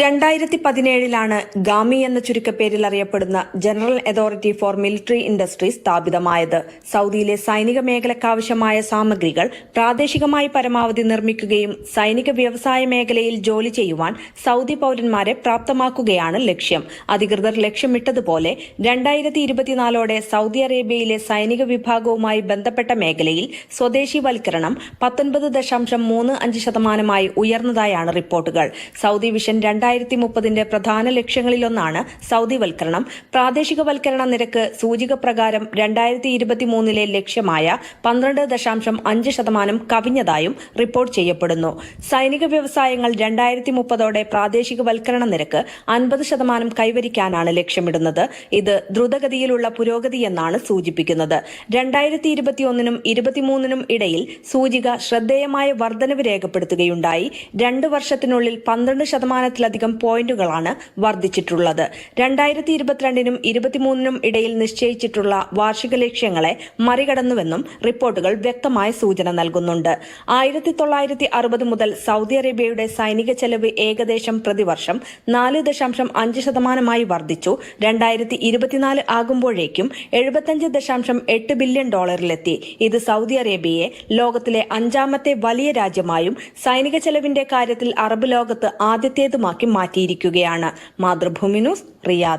രണ്ടായിരത്തി പതിനേഴിലാണ് ഗാമി എന്ന ചുരുക്കപ്പേരിൽ അറിയപ്പെടുന്ന general authority for military industry സ്ഥാപിതമായത്. സൗദിയിലെ സൈനിക മേഖലയ്ക്കാവശ്യമായ സാമഗ്രികൾ പ്രാദേശികമായി പരമാവധി നിർമ്മിക്കുകയും സൈനിക വ്യവസായ മേഖലയിൽ ജോലി ചെയ്യുവാൻ സൗദി പൌരന്മാരെ പ്രാപ്തമാക്കുകയാണ് ലക്ഷ്യം. അധികൃതർ ലക്ഷ്യമിട്ടതുപോലെ രണ്ടായിരത്തി ഇരുപത്തിനാലോടെ സൗദി അറേബ്യയിലെ സൈനിക വിഭാഗവുമായി ബന്ധപ്പെട്ട മേഖലയിൽ സ്വദേശിവൽക്കരണം പത്തൊൻപത് ദശാംശം മൂന്ന് അഞ്ച് ശതമാനമായി ഉയർന്നതായാണ് റിപ്പോർട്ടുകൾ. സൗദി വിഷൻ രണ്ടായിരത്തി മുപ്പതിന്റെ പ്രധാന ലക്ഷ്യങ്ങളിലൊന്നാണ് സൗദിവൽക്കരണം. പ്രാദേശികവൽക്കരണ നിരക്ക് സൂചിക പ്രകാരം രണ്ടായിരത്തി ഇരുപത്തിമൂന്നിലെ ലക്ഷ്യമായ പന്ത്രണ്ട് ദശാംശം അഞ്ച് ശതമാനം കവിഞ്ഞതായും റിപ്പോർട്ട് ചെയ്യപ്പെടുന്നു. സൈനിക വ്യവസായങ്ങൾ രണ്ടായിരത്തി മുപ്പതോടെ പ്രാദേശികവൽക്കരണ നിരക്ക് അൻപത് ശതമാനം കൈവരിക്കാനാണ് ലക്ഷ്യമിടുന്നത്. ഇത് ദ്രുതഗതിയിലുള്ള പുരോഗതിയെന്നാണ് സൂചിപ്പിക്കുന്നത്. രണ്ടായിരത്തി ഇരുപത്തിയൊന്നിനും ഇരുപത്തിമൂന്നിനും ഇടയിൽ സൂചിക ശ്രദ്ധേയമായ വർധനവ് രേഖപ്പെടുത്തുകയുണ്ടായി. രണ്ട് വർഷത്തിനുള്ളിൽ പന്ത്രണ്ട് ശതമാനത്തിലധികം പോയിന്റുകളാണ് വർദ്ധിച്ചിട്ടുള്ളത്. രണ്ടായിരത്തി ഇരുപത്തിരണ്ടിനും ഇരുപത്തിമൂന്നിനും ഇടയിൽ നിശ്ചയിച്ചിട്ടുള്ള വാർഷിക ലക്ഷ്യങ്ങളെ മറികടന്നുവെന്നും റിപ്പോർട്ടുകൾ വ്യക്തമായ സൂചന നൽകുന്നുണ്ട്. ആയിരത്തി തൊള്ളായിരത്തി അറുപത് മുതൽ സൗദി അറേബ്യയുടെ സൈനിക ചെലവ് ഏകദേശം പ്രതിവർഷം നാല് ദശാംശം അഞ്ച് ശതമാനമായി വർദ്ധിച്ചു. രണ്ടായിരത്തി ഇരുപത്തിനാല് ആകുമ്പോഴേക്കും എഴുപത്തഞ്ച് ദശാംശം എട്ട് ബില്യൺ ഡോളറിലെത്തി. ഇത് സൗദി അറേബ്യയെ ലോകത്തിലെ അഞ്ചാമത്തെ വലിയ രാജ്യമായും സൈനിക ചെലവിന്റെ കാര്യത്തിൽ അറബ് ലോകത്ത് ആദ്യത്തേതുമാക്കി. മാറ്റിയിരിക്കുകയാണ്. Mathrubhumi news Riyadh.